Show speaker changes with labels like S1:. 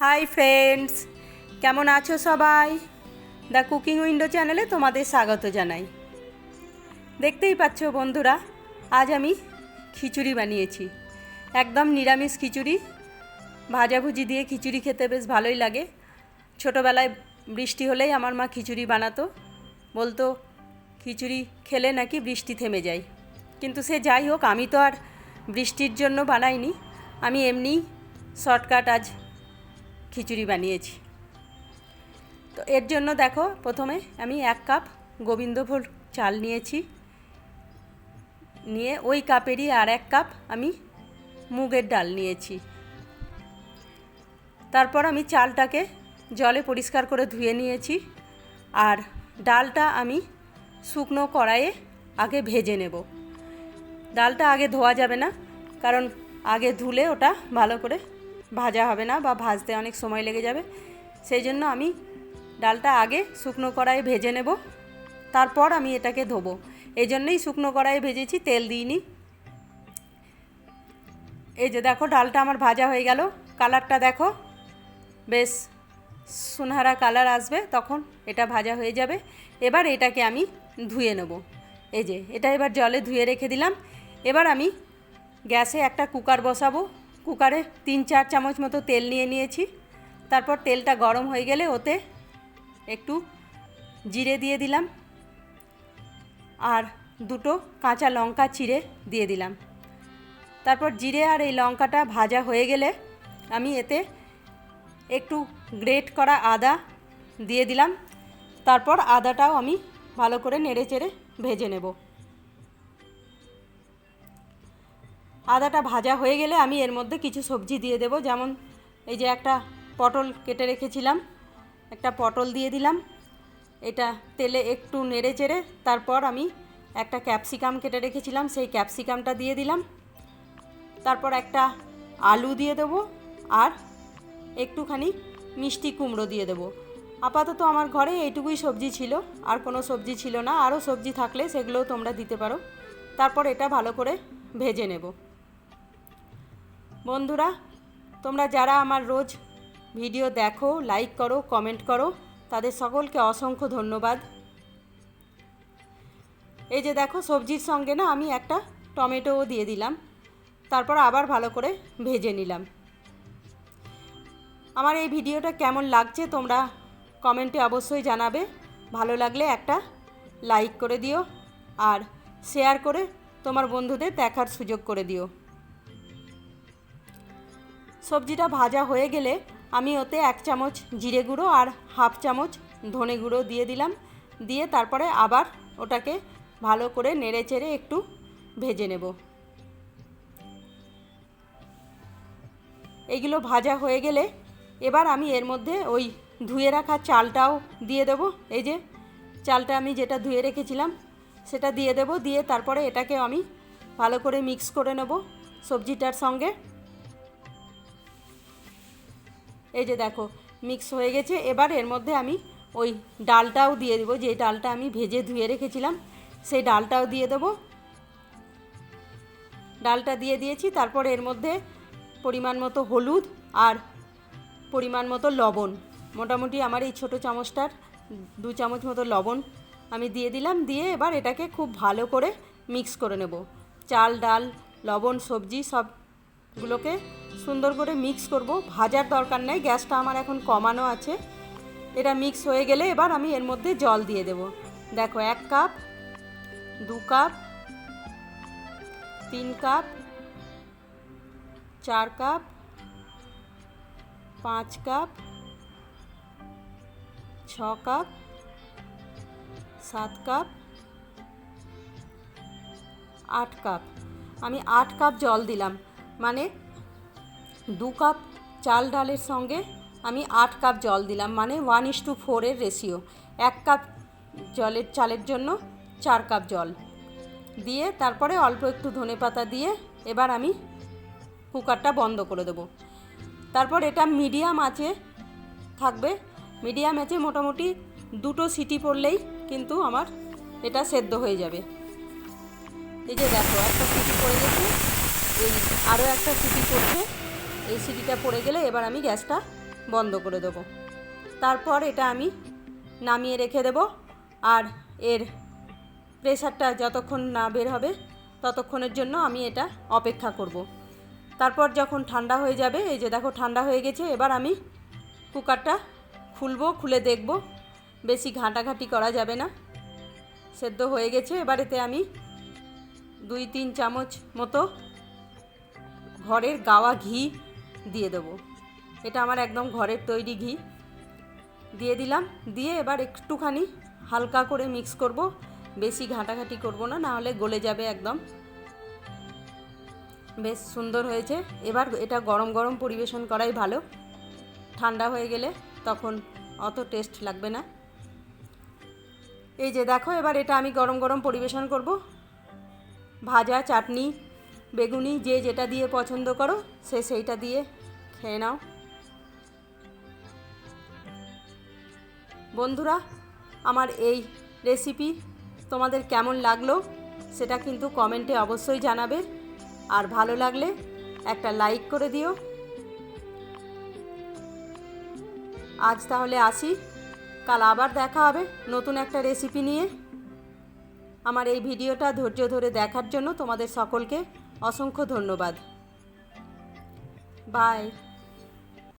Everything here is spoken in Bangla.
S1: হাই ফ্রেন্ডস কেমন আছো সবাই? দ্য কুকিং উইন্ডো চ্যানেলে তোমাদের স্বাগত জানাই। দেখতেই পাচ্ছ বন্ধুরা, আজ আমি খিচুড়ি বানিয়েছি। একদম নিরামিষ খিচুড়ি। ভাজাভুজি দিয়ে খিচুড়ি খেতে বেশ ভালোই লাগে। ছোটোবেলায় বৃষ্টি হলেই আমার মা খিচুড়ি বানাতো। বলতো, খিচুড়ি খেলে নাকি বৃষ্টি থেমে যায়? কিন্তু সে যাই হোক, আমি তো আর বৃষ্টির জন্য বানাইনি। আমি এমনিই শর্টকাট আজ খিচুড়ি বানিয়েছি। তো এর জন্য দেখো, প্রথমে আমি এক কাপ গোবিন্দভোগ চাল নিয়েছি। নিয়ে ওই কাপেরই আর এক কাপ আমি মুগের ডাল নিয়েছি। তারপর আমি চালটাকে জলে পরিষ্কার করে ধুয়ে নিয়েছি আর ডালটা আমি শুকনো কড়াইয়ে আগে ভেজে নেব। ডালটা আগে ধোয়া যাবে না, কারণ আগে ধুলে ওটা ভালো করে ভাজা হবে না বা ভাজতে অনেক সময় লেগে যাবে। সেই জন্য আমি ডালটা আগে শুকনো কড়াইয়ে ভেজে নেব। তারপর আমি এটাকে ধোবো। এই জন্যই শুকনো কড়াইয়ে ভেজেছি, তেল দিইনি। এই যে দেখো, ডালটা আমার ভাজা হয়ে গেল। কালারটা দেখো। বেশ সুনহারা কালার আসবে, তখন এটা ভাজা হয়ে যাবে। এবার এটাকে আমি ধুয়ে নেব। এই যে, এটা এবার জলে ধুয়ে রেখে দিলাম। এবার আমি গ্যাসে একটা কুকার বসাবো। কুকারে তিন চার চামচ মতো তেল নিয়ে নিয়েছি। তারপর তেলটা গরম হয়ে গেলে ওতে একটু জিরে দিয়ে দিলাম। আর দুটো কাঁচা লঙ্কা চিড়ে দিয়ে দিলাম। তারপর জিরে আর এই লঙ্কাটা ভাজা হয়ে গেলে আমি এতে একটু গ্রেট করা আদা দিয়ে দিলাম। তারপর আদাটাও আমি ভালো করে নেড়ে চেড়ে ভেজে নেব। আদাটা ভাজা হয়ে গেলে আমি এর মধ্যে কিছু সবজি দিয়ে দেব। যেমন এই যে একটা পটল কেটে রেখেছিলাম, একটা পটল দিয়ে দিলাম। এটা তেলে একটু নেড়ে চেড়ে তারপর আমি একটা ক্যাপসিকাম কেটে রেখেছিলাম, সেই ক্যাপসিকামটা দিয়ে দিলাম। তারপর একটা আলু দিয়ে দেব আর একটুখানি মিষ্টি কুমড়ো দিয়ে দেবো। আপাতত আমার ঘরে এইটুকুই সবজি ছিল, আর কোনো সবজি ছিল না। আরও সবজি থাকলে সেগুলোও তোমরা দিতে পারো। তারপর এটা ভালো করে ভেজে নেব। বন্ধুরা, তোমরা যারা আমার রোজ ভিডিও দেখো লাইক করো কমেন্ট করো, তাদের সকলকে অসংখ্য ধন্যবাদ। এই যে দেখো, সবজির সঙ্গে না আমি একটা টমেটোও দিয়ে দিলাম। তারপর আবার ভালো করে ভেজে নিলাম। আমার এই ভিডিওটা কেমন লাগছে তোমরা কমেন্টে অবশ্যই জানাবে। ভালো লাগলে একটা লাইক করে দিও আর শেয়ার করে তোমার বন্ধুদের দেখার সুযোগ করে দিও। সবজিটা ভাজা হয়ে গেলে আমি ওতে এক চামচ জিরে গুঁড়ো আর হাফ চামচ ধনে গুঁড়ো দিয়ে দিলাম। দিয়ে তারপরে আবার ওটাকে ভালো করে নেড়ে চেড়ে একটু ভেজে নেব। এগুলো ভাজা হয়ে গেলে এবার আমি এর মধ্যে ওই ধুয়ে রাখা চালটাও দিয়ে দেব। এই যে চালটা আমি যেটা ধুয়ে রেখেছিলাম সেটা দিয়ে দেব। দিয়ে তারপরে এটাকে আমি ভালো করে মিক্স করে নেব সবজিটার সঙ্গে। এই যে দেখো মিক্স হয়ে গেছে। এবার এর মধ্যে আমি ওই ডালটাও দিয়ে দেবো। যে ডালটা আমি ভেজে ধুয়ে রেখেছিলাম, সেই ডালটাও দিয়ে দেবো। ডালটা দিয়ে দিয়েছি। তারপর এর মধ্যে পরিমাণ মতো হলুদ আর পরিমাণ মতো লবণ। মোটামুটি আমার এই ছোটো চামচটার দু চামচ মতো লবণ আমি দিয়ে দিলাম। দিয়ে এবার এটাকে খুব ভালো করে মিক্স করে নেব। চাল, ডাল, লবণ, সবজি সবগুলোকে সুন্দর করে মিক্স করব। ভাজার দরকার নেই, গ্যাসটা আমার এখন কমানো আছে। এটা মিক্স হয়ে গেলে এবার আমি এর মধ্যে জল দিয়ে দেব। দেখো, এক কাপ, দু কাপ, তিন কাপ, চার কাপ, পাঁচ কাপ, ছ কাপ, সাত কাপ, আট কাপ। আমি আট কাপ জল দিলাম। মানে দু কাপ চাল ডালের সঙ্গে আমি আট কাপ জল দিলাম মানে ওয়ান ইস টু ফোরের রেশিও এক কাপ জলের, চালের জন্য চার কাপ জল দিয়ে তারপরে অল্প একটু ধনে পাতা দিয়ে এবার আমি কুকারটা বন্ধ করে দেবো। তারপর এটা মিডিয়াম আঁচে থাকবে। মিডিয়াম আঁচে মোটামুটি দুটো সিটি পড়লেই কিন্তু আমার এটা সেদ্ধ হয়ে যাবে। এই যে দেখো, একটা সিটি পড়ে গেছে। এই আরও একটা সিটি পড়ছে। এই সিটিটা পড়ে গেলে এবার আমি গ্যাসটা বন্ধ করে দেবো। তারপর এটা আমি নামিয়ে রেখে দেবো। আর এর প্রেশারটা যতক্ষণ না বের হবে, ততক্ষণের জন্য আমি এটা অপেক্ষা করব। তারপর যখন ঠান্ডা হয়ে যাবে, এই যে দেখো ঠান্ডা হয়ে গেছে, এবার আমি কুকারটা খুলবো, খুলে দেখব। বেশি ঘাঁটাঘাঁটি করা যাবে না। সেদ্ধ হয়ে গেছে, এবার এতে আমি দুই, তিন চামচ মতো ঘরের গাওয়া ঘি দিয়ে দেবো। এটা আমার একদম ঘরের তৈরি ঘি। দিয়ে দিলাম। দিয়ে এবার একটুখানি হালকা করে মিক্স করব। বেশি ঘাঁটাঘাঁটি করব না না হলে গলে যাবে একদম। বেশ সুন্দর হয়েছে। এবার এটা গরম গরম পরিবেশন করাই ভালো। ঠান্ডা হয়ে গেলে তখন অত টেস্ট লাগবে না। এই যে দেখো, এবার এটা আমি গরম গরম পরিবেশন করব। ভাজা চাটনি বেগুনি যে যেটা দিয়ে পছন্দ করো, সে সেইটা দিয়ে খেয়ে নাও। বন্ধুরা, আমার এই রেসিপি তোমাদের কেমন লাগল সেটা কিন্তু কমেন্টে অবশ্যই জানাবে। আর ভালো লাগলে একটা লাইক করে দিও। আজ তাহলে আসি। কাল আবার দেখা হবে নতুন একটা রেসিপি নিয়ে। আমার এই ভিডিওটা ধৈর্য ধরে দেখার জন্য তোমাদের সকলকে অসংখ্য ধন্যবাদ। বাই।